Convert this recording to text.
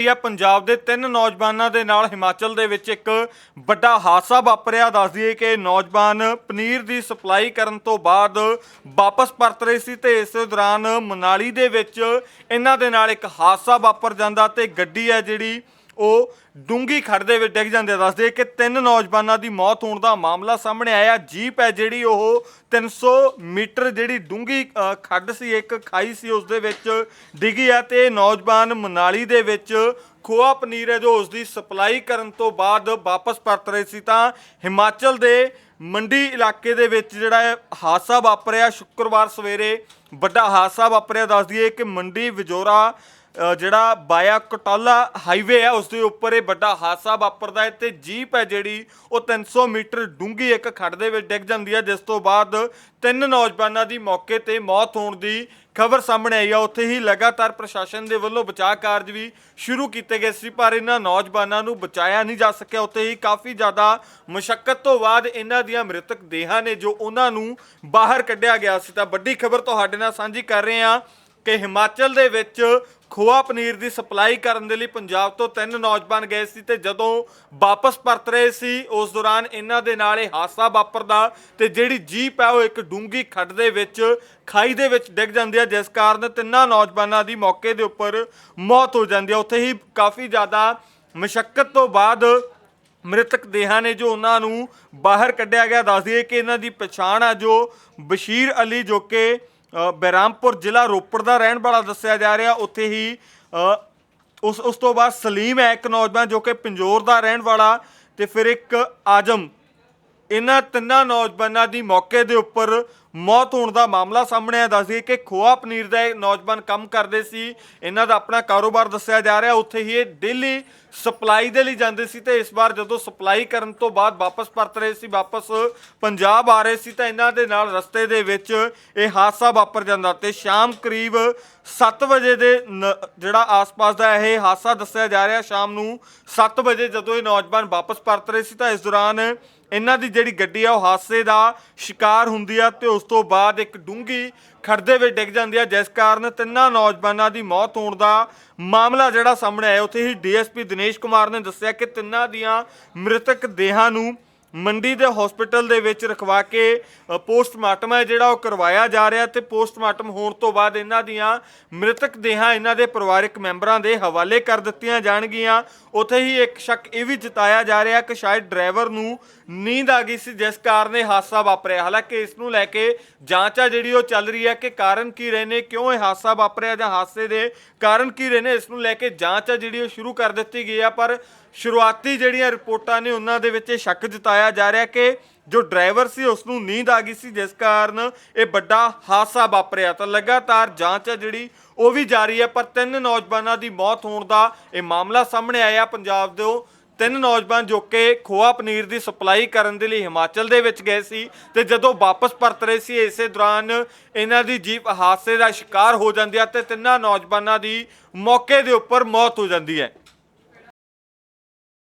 ਇਹ ਪੰਜਾਬ ਦੇ ਤਿੰਨ ਨੌਜਵਾਨਾਂ ਦੇ ਨਾਲ ਹਿਮਾਚਲ ਦੇ ਵਿੱਚ ਇੱਕ ਵੱਡਾ ਹਾਦਸਾ ਵਾਪਰਿਆ। ਦੱਸ ਦਈਏ ਕਿ ਨੌਜਵਾਨ ਪਨੀਰ ਦੀ ਸਪਲਾਈ ਕਰਨ ਤੋਂ ਬਾਅਦ ਵਾਪਸ ਪਰਤ ਰਹੇ ਸੀ ਤੇ ਇਸ ਦੌਰਾਨ ਮਨਾਲੀ ਦੇ ਵਿੱਚ ਇਹਨਾਂ ਦੇ ਨਾਲ ਇੱਕ ਹਾਦਸਾ ਵਾਪਰ ਜਾਂਦਾ ਤੇ ਗੱਡੀ ਹੈ ਜਿਹੜੀ ਉਹ ਡੂੰਗੀ ਖੱਡ ਦੇ ਵਿੱਚ ਡਿੱਗ ਜਾਂਦੇ ਆ। ਦੱਸਦੇ ਕਿ ਤਿੰਨ ਨੌਜਵਾਨਾਂ ਦੀ ਮੌਤ ਹੋਣ ਦਾ ਮਾਮਲਾ ਸਾਹਮਣੇ ਆਇਆ। ਜੀਪ ਹੈ ਜਿਹੜੀ ਉਹ 300 ਮੀਟਰ ਜਿਹੜੀ ਡੂੰਗੀ ਖੱਡ ਸੀ, ਇੱਕ ਖਾਈ ਸੀ, ਉਸ ਦੇ ਵਿੱਚ ਡਿੱਗੀ ਆ ਤੇ ਨੌਜਵਾਨ ਮਨਾਲੀ ਦੇ ਵਿੱਚ ਖੋਆ ਪਨੀਰ ਹੈ ਜੋ ਉਸ ਦੀ ਸਪਲਾਈ ਕਰਨ ਤੋਂ ਬਾਅਦ ਵਾਪਸ ਪਰਤ ਰਹੇ ਸੀ। ਤਾਂ ਹਿਮਾਚਲ ਦੇ ਮੰਡੀ ਇਲਾਕੇ ਦੇ ਵਿੱਚ ਜਿਹੜਾ ਇਹ ਹਾਦਸਾ ਵਾਪਰਿਆ। ਸ਼ੁੱਕਰਵਾਰ ਸਵੇਰੇ ਵੱਡਾ ਹਾਦਸਾ ਵਾਪਰਿਆ। ਦੱਸ ਦਈਏ ਕਿ ਮੰਡੀ ਵਿਜੋਰਾ ਜਿਹੜਾ ਬਾਇਆ ਕਟੌਲਾ ਹਾਈਵੇ ਹੈ ਉਸ ਦੇ ਉੱਪਰ ਇਹ ਵੱਡਾ ਹਾਦਸਾ ਵਾਪਰਦਾ ਹੈ ਤੇ ਜੀਪ ਹੈ ਜਿਹੜੀ, ਉਹ 300 ਮੀਟਰ ਡੂੰਘੀ ਇੱਕ ਖੱਡ ਦੇ ਵਿੱਚ ਡਿੱਗ ਜਾਂਦੀ ਹੈ, ਜਿਸ ਤੋਂ ਬਾਅਦ ਤਿੰਨ ਨੌਜਵਾਨਾਂ ਦੀ ਮੌਕੇ ਤੇ ਮੌਤ ਹੋਣ ਦੀ ਖਬਰ ਸਾਹਮਣੇ ਆਈ ਹੈ ਉੱਥੇ ਹੀ ਲਗਾਤਾਰ ਪ੍ਰਸ਼ਾਸਨ ਦੇ ਵੱਲੋਂ ਬਚਾਅ ਕਾਰਜ ਵੀ ਸ਼ੁਰੂ ਕੀਤੇ ਗਏ ਸੀ, ਪਰ ਇਹਨਾਂ ਨੌਜਵਾਨਾਂ ਨੂੰ ਬਚਾਇਆ ਨਹੀਂ ਜਾ ਸਕਿਆ। ਉੱਥੇ ਹੀ ਕਾਫੀ ਜ਼ਿਆਦਾ ਮੁਸ਼ਕਲ ਤੋਂ ਬਾਅਦ ਇਹਨਾਂ ਦੀਆਂ ਮ੍ਰਿਤਕ ਦੇਹਾਂ ਨੇ ਜੋ ਉਹਨਾਂ ਨੂੰ ਬਾਹਰ ਕੱਢਿਆ ਗਿਆ ਸੀ। ਤਾਂ ਵੱਡੀ ਖਬਰ ਤੁਹਾਡੇ ਨਾਲ ਸਾਂਝੀ ਕਰ ਰਹੇ ਹਾਂ। ਕਿ ਹਿਮਾਚਲ ਦੇ ਵਿੱਚ ਖੋਆ ਪਨੀਰ ਦੀ ਸਪਲਾਈ ਕਰਨ ਦੇ ਲਈ ਪੰਜਾਬ ਤੋਂ ਤਿੰਨ ਨੌਜਵਾਨ ਗਏ ਸੀ ਤੇ ਜਦੋਂ ਵਾਪਸ ਪਰਤ ਰਹੇ ਸੀ, ਉਸ ਦੌਰਾਨ ਇਹਨਾਂ ਦੇ ਨਾਲ ਇਹ ਹਾਦਸਾ ਵਾਪਰਦਾ ਤੇ ਜਿਹੜੀ ਜੀਪ ਹੈ ਉਹ ਇੱਕ ਡੂੰਗੀ ਖੱਡ ਦੇ ਵਿੱਚ ਖਾਈ ਦੇ ਵਿੱਚ ਡਿੱਗ ਜਾਂਦੀ ਹੈ, ਜਿਸ ਕਾਰਨ ਤਿੰਨਾਂ ਨੌਜਵਾਨਾਂ ਦੀ ਮੌਕੇ ਦੇ ਉੱਪਰ ਮੌਤ ਹੋ ਜਾਂਦੀ ਹੈ। ਉੱਥੇ ਹੀ ਕਾਫੀ ਜ਼ਿਆਦਾ ਮੁਸ਼ਕਲ ਤੋਂ ਬਾਅਦ ਮ੍ਰਿਤਕ ਦੇਹਾਂ ਨੇ ਜੋ ਉਹਨਾਂ ਨੂੰ ਬਾਹਰ ਕੱਢਿਆ ਗਿਆ। ਦੱਸ ਦਈਏ ਕਿ ਇਹਨਾਂ ਦੀ ਪਛਾਣ ਆ ਜੋ ਬਸ਼ੀਰ ਅਲੀ ਜੋ ਕਿ ਬਹਿਰਾਮਪੁਰ ਜ਼ਿਲ੍ਹਾ ਰੋਪੜ ਦਾ ਰਹਿਣ ਵਾਲਾ ਦੱਸਿਆ ਜਾ ਰਿਹਾ। ਉੱਥੇ ਹੀ ਉਸ ਉਸ ਤੋਂ ਬਾਅਦ ਸਲੀਮ ਹੈ ਇੱਕ ਨੌਜਵਾਨ ਜੋ ਕਿ ਪੰਜੋਰ ਦਾ ਰਹਿਣ ਵਾਲਾ ਤੇ ਫਿਰ ਇੱਕ ਆਜਮ ਇਹਨਾਂ ਤਿੰਨਾਂ ਨੌਜਵਾਨਾਂ ਦੀ ਮੌਕੇ ਦੇ ਉੱਪਰ ਮੌਤ ਹੋਣ ਦਾ ਮਾਮਲਾ ਸਾਹਮਣੇ ਆਇਆ ਦੱਸਦੀ ਕਿ ਖੋਆ ਪਨੀਰ ਦਾ ਇਹ ਨੌਜਵਾਨ ਕੰਮ ਕਰਦੇ ਸੀ। ਇਹਨਾਂ ਦਾ ਆਪਣਾ ਕਾਰੋਬਾਰ ਦੱਸਿਆ ਜਾ ਰਿਹਾ, ਉੱਥੇ ਹੀ ਇਹ ਡੇਲੀ ਸਪਲਾਈ ਦੇ ਲਈ ਜਾਂਦੇ ਸੀ ਤੇ ਇਸ ਵਾਰ ਜਦੋਂ ਸਪਲਾਈ ਕਰਨ ਤੋਂ ਬਾਅਦ ਵਾਪਸ ਪਰਤ ਰਹੇ ਸੀ, ਵਾਪਸ ਪੰਜਾਬ ਆ ਰਹੇ ਸੀ ਤਾਂ ਇਹਨਾਂ ਦੇ ਨਾਲ ਰਸਤੇ ਦੇ ਵਿੱਚ ਇਹ ਹਾਦਸਾ ਵਾਪਰ ਜਾਂਦਾ ਤੇ ਸ਼ਾਮ ਕਰੀਬ 7 ਵਜੇ ਦੇ ਨ- ਜਿਹੜਾ ਆਸ-ਪਾਸ ਦਾ ਇਹ ਹਾਦਸਾ ਦੱਸਿਆ ਜਾ ਰਿਹਾ, ਸ਼ਾਮ ਨੂੰ 7 ਵਜੇ ਜਦੋਂ ਇਹ ਨੌਜਵਾਨ ਵਾਪਸ ਪਰਤ ਰਹੇ ਸੀ ਤਾਂ ਇਸ ਦੌਰਾਨ ਇਹਨਾਂ ਦੀ ਜਿਹੜੀ ਗੱਡੀ ਆ, ਉਹ ਹਾਦਸੇ ਦਾ ਸ਼ਿਕਾਰ ਹੁੰਦੀ ਆ ਤੇ ਉਸ ਤੋਂ ਬਾਅਦ ਇੱਕ ਡੂੰਗੀ ਖੜਦੇ ਵਿੱਚ ਡਿੱਗ ਜਾਂਦੀ ਆ, ਜਿਸ ਕਾਰਨ ਤਿੰਨਾਂ ਨੌਜਵਾਨਾਂ ਦੀ ਮੌਤ ਹੋਣ ਦਾ ਮਾਮਲਾ ਜਿਹੜਾ ਸਾਹਮਣੇ ਆਇਆ। ਉੱਥੇ ਹੀ ਡੀਐਸਪੀ ਦਿਨੇਸ਼ ਕੁਮਾਰ ਨੇ ਦੱਸਿਆ ਕਿ ਤਿੰਨਾਂ ਦੀਆਂ ਮ੍ਰਿਤਕ ਦੇਹਾਂ ਨੂੰ ਮੰਡੀ ਦੇ ਹਸਪੀਟਲ ਦੇ ਵਿੱਚ ਰਖਵਾ ਕੇ ਪੋਸਟਮਾਰਟਮ ਹੈ ਜਿਹੜਾ ਉਹ ਕਰਵਾਇਆ ਜਾ ਰਿਹਾ ਤੇ ਪੋਸਟਮਾਰਟਮ ਹੋਣ ਤੋਂ ਬਾਅਦ ਇਹਨਾਂ ਦੀਆਂ ਮ੍ਰਿਤਕ ਦੇਹਾਂ ਇਹਨਾਂ ਦੇ ਪਰਿਵਾਰਕ ਮੈਂਬਰਾਂ ਦੇ ਹਵਾਲੇ ਕਰ ਦਿੱਤੀਆਂ ਜਾਣਗੀਆਂ। ਉੱਥੇ ਹੀ ਇੱਕ ਸ਼ੱਕ ਇਹ ਵੀ ਜਤਾਇਆ ਜਾ ਰਿਹਾ ਕਿ ਸ਼ਾਇਦ ਡਰਾਈਵਰ ਨੂੰ ਨੀਂਦ ਆ ਗਈ ਸੀ, ਜਿਸ ਕਾਰਨ ਇਹ ਹਾਦਸਾ ਵਾਪਰਿਆ। ਹਾਲਾਂਕਿ ਇਸ ਨੂੰ ਲੈ ਕੇ ਜਾਂਚ ਆ ਜਿਹੜੀ ਉਹ ਚੱਲ ਰਹੀ ਹੈ ਕਿ ਕਾਰਨ ਕੀ ਰਹੇ ਨੇ, ਕਿਉਂ ਇਹ ਹਾਦਸਾ ਵਾਪਰਿਆ ਜਾਂ ਹਾਦਸੇ ਦੇ ਕਾਰਨ ਕੀ ਰਹੇ ਨੇ, ਇਸ ਨੂੰ ਲੈ ਕੇ ਜਾਂਚ ਆ ਜਿਹੜੀ ਉਹ ਸ਼ੁਰੂ ਕਰ ਦਿੱਤੀ ਗਈ ਆ, ਪਰ ਸ਼ੁਰੂਆਤੀ ਜਿਹੜੀਆਂ ਰਿਪੋਰਟਾਂ ਨੇ ਉਹਨਾਂ ਦੇ ਵਿੱਚ ਇਹ ਸ਼ੱਕ ਜਤਾਇਆ ਜਤਾਇਆ ਜਾ ਰਿਹਾ ਕਿ ਜੋ ਡਰਾਈਵਰ ਸੀ ਉਸ ਨੂੰ ਨੀਂਦ ਆ ਗਈ ਸੀ, ਜਿਸ ਕਾਰਨ ਇਹ ਵੱਡਾ ਹਾਦਸਾ ਵਾਪਰਿਆ। ਤਾਂ ਲਗਾਤਾਰ ਜਾਂਚ ਹੈ ਜਿਹੜੀ, ਉਹ ਵੀ ਜਾਰੀ ਹੈ, ਪਰ ਤਿੰਨ ਨੌਜਵਾਨਾਂ ਦੀ ਮੌਤ ਹੋਣ ਦਾ ਇਹ ਮਾਮਲਾ ਸਾਹਮਣੇ ਆਇਆ ਪੰਜਾਬ ਦੇ ਤਿੰਨ ਨੌਜਵਾਨ ਜੋ ਕਿ ਖੋਆ ਪਨੀਰ ਦੀ ਸਪਲਾਈ ਕਰਨ ਦੇ ਲਈ ਹਿਮਾਚਲ ਦੇ ਵਿੱਚ ਗਏ ਸੀ ਤੇ ਜਦੋਂ ਵਾਪਸ ਪਰਤ ਰਹੇ ਸੀ, ਇਸੇ ਦੌਰਾਨ ਇਹਨਾਂ ਦੀ ਜੀਪ ਹਾਦਸੇ ਦਾ ਸ਼ਿਕਾਰ ਹੋ ਜਾਂਦੀ ਹੈ ਤੇ ਤਿੰਨਾਂ ਨੌਜਵਾਨਾਂ ਦੀ ਮੌਕੇ ਦੇ ਉੱਪਰ ਮੌਤ ਹੋ ਜਾਂਦੀ ਹੈ।